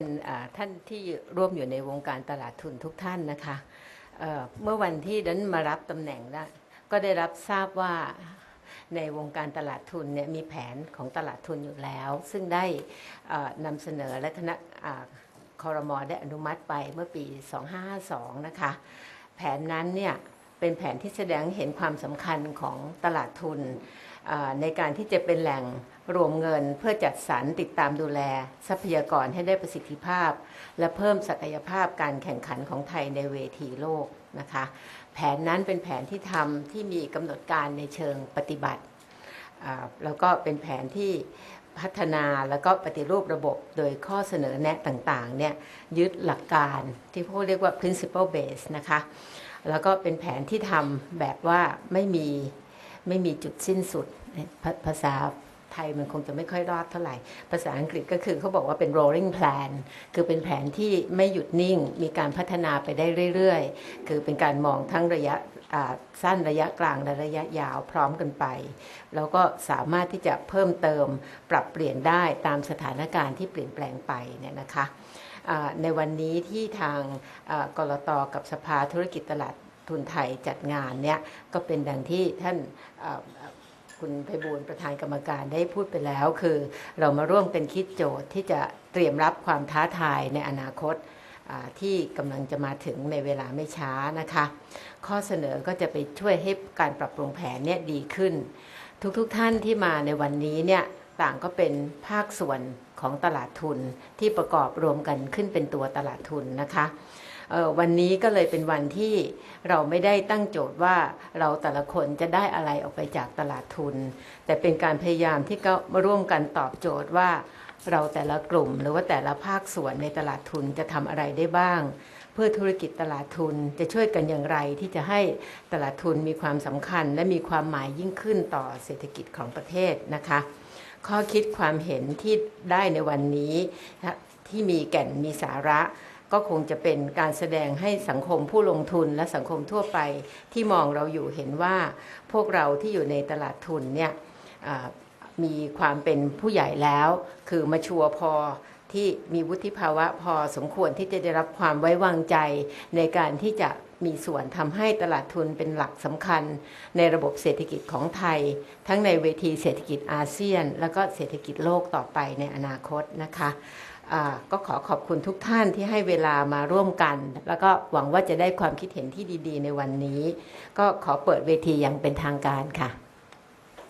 เป็นท่านที่ร่วมอยู่ในวงการตลาดทุนทุกท่านนะคะเเมื่อวันที่ดันมารับตำแหน่งได้ก็ได้รับทราบว่าในวงการตลาดทุนเนี่ยมีแผนของตลาดทุนอยู่แล้ว ซึ่งได้นำเสนอและคณะคอรมอได้อนุมัติไปเมื่อปี 2552 นะคะ แผนนั้นเนี่ย เป็นแผนที่แสดงเห็นความสำคัญของตลาดทุน ในการที่จะเป็นแหล่งรวมเงินเพื่อจัดสรรติดตามดูแล ทรัพยากรให้ได้ประสิทธิภาพ และเพิ่มศักยภาพการแข่งขันของไทยในเวทีโลกนะคะแผนนั้นเป็นแผนที่ทำที่มีกำหนดการในเชิงปฏิบัติแล้วก็เป็นแผนที่ พัฒนาแล้วก็ปฏิรูประบบโดยข้อเสนอแนะต่างๆเนี่ยยึดหลักการที่พวกเรียกว่า principle base นะคะแล้วก็เป็นแผนที่ทำแบบว่าไม่มีไม่มีจุดสิ้นสุดภาภาษา ไทยมันคงจะไม่ค่อยรอดเท่าไหร่ ภาษาอังกฤษก็คือเขาบอกว่าเป็น rolling plan คือเป็นแผนที่ไม่หยุดนิ่ง มีการพัฒนาไปได้เรื่อยๆ คือเป็นการมองทั้งระยะสั้นระยะกลางและระยะยาวพร้อมกันไป แล้วก็สามารถที่จะเพิ่มเติมปรับเปลี่ยนได้ตามสถานการณ์ที่เปลี่ยนแปลงไปเนี่ยนะคะในวันนี้ที่ทางกรตกับสภาธุรกิจตลาดทุนไทยจัดงานเนี่ยก็เป็นดังที่ท่าน คุณไพบูลประธานกรรมการได้พูดไปแล้ว คือเรามาร่วมกันคิดโจทย์ที่จะเตรียมรับความท้าทายในอนาคตที่กำลังจะมาถึงในเวลาไม่ช้านะคะ ข้อเสนอก็จะไปช่วยให้การปรับปรุงแผนเนี่ยดีขึ้น ทุกๆทท่านที่มาในวันนี้เนี่ยต่างก็เป็นภาคส่วนของตลาดทุนที่ประกอบรวมกันขึ้นเป็นตัวตลาดทุนนะคะ วันนี้ก็เลยเป็นวันที่เราไม่ได้ตั้งโจทย์ว่าเราแต่ละคนจะได้อะไรออกไปจากตลาดทุน แต่เป็นการพยายามที่ก็มาร่วมกันตอบโจทย์ว่าเราแต่ละกลุ่มหรือว่าแต่ละภาคส่วนในตลาดทุนจะทำอะไรได้บ้าง เพื่อธุรกิจตลาดทุนจะช่วยกันอย่างไรที่จะให้ตลาดทุนมีความสำคัญ และมีความหมายยิ่งขึ้นต่อเศรษฐกิจของประเทศนะคะ ข้อคิดความเห็นที่ได้ในวันนี้ ที่มีแก่นมีสาระ ก็คงจะเป็นการแสดงให้สังคมผู้ลงทุนและสังคมทั่วไปที่มองเราอยู่เห็นว่า พวกเราที่อยู่ในตลาดทุนเนี่ยมีความเป็นผู้ใหญ่แล้ว คือมาชัวร์พอ ที่มีวุฒิภาวะพอสมควรที่จะได้รับความไว้วางใจ ในการที่จะมีส่วนทำให้ตลาดทุนเป็นหลักสำคัญ ในระบบเศรษฐกิจของไทย ทั้งในเวทีเศรษฐกิจอาเซียน แล้วก็เศรษฐกิจโลกต่อไปในอนาคตนะคะก็ขอขอบคุณทุกท่านที่ให้เวลามาร่วมกัน แล้วก็หวังว่าจะได้ความคิดเห็นที่ดี ๆ ในวันนี้ ก็ขอเปิดเวทีอย่างเป็นทางการค่ะ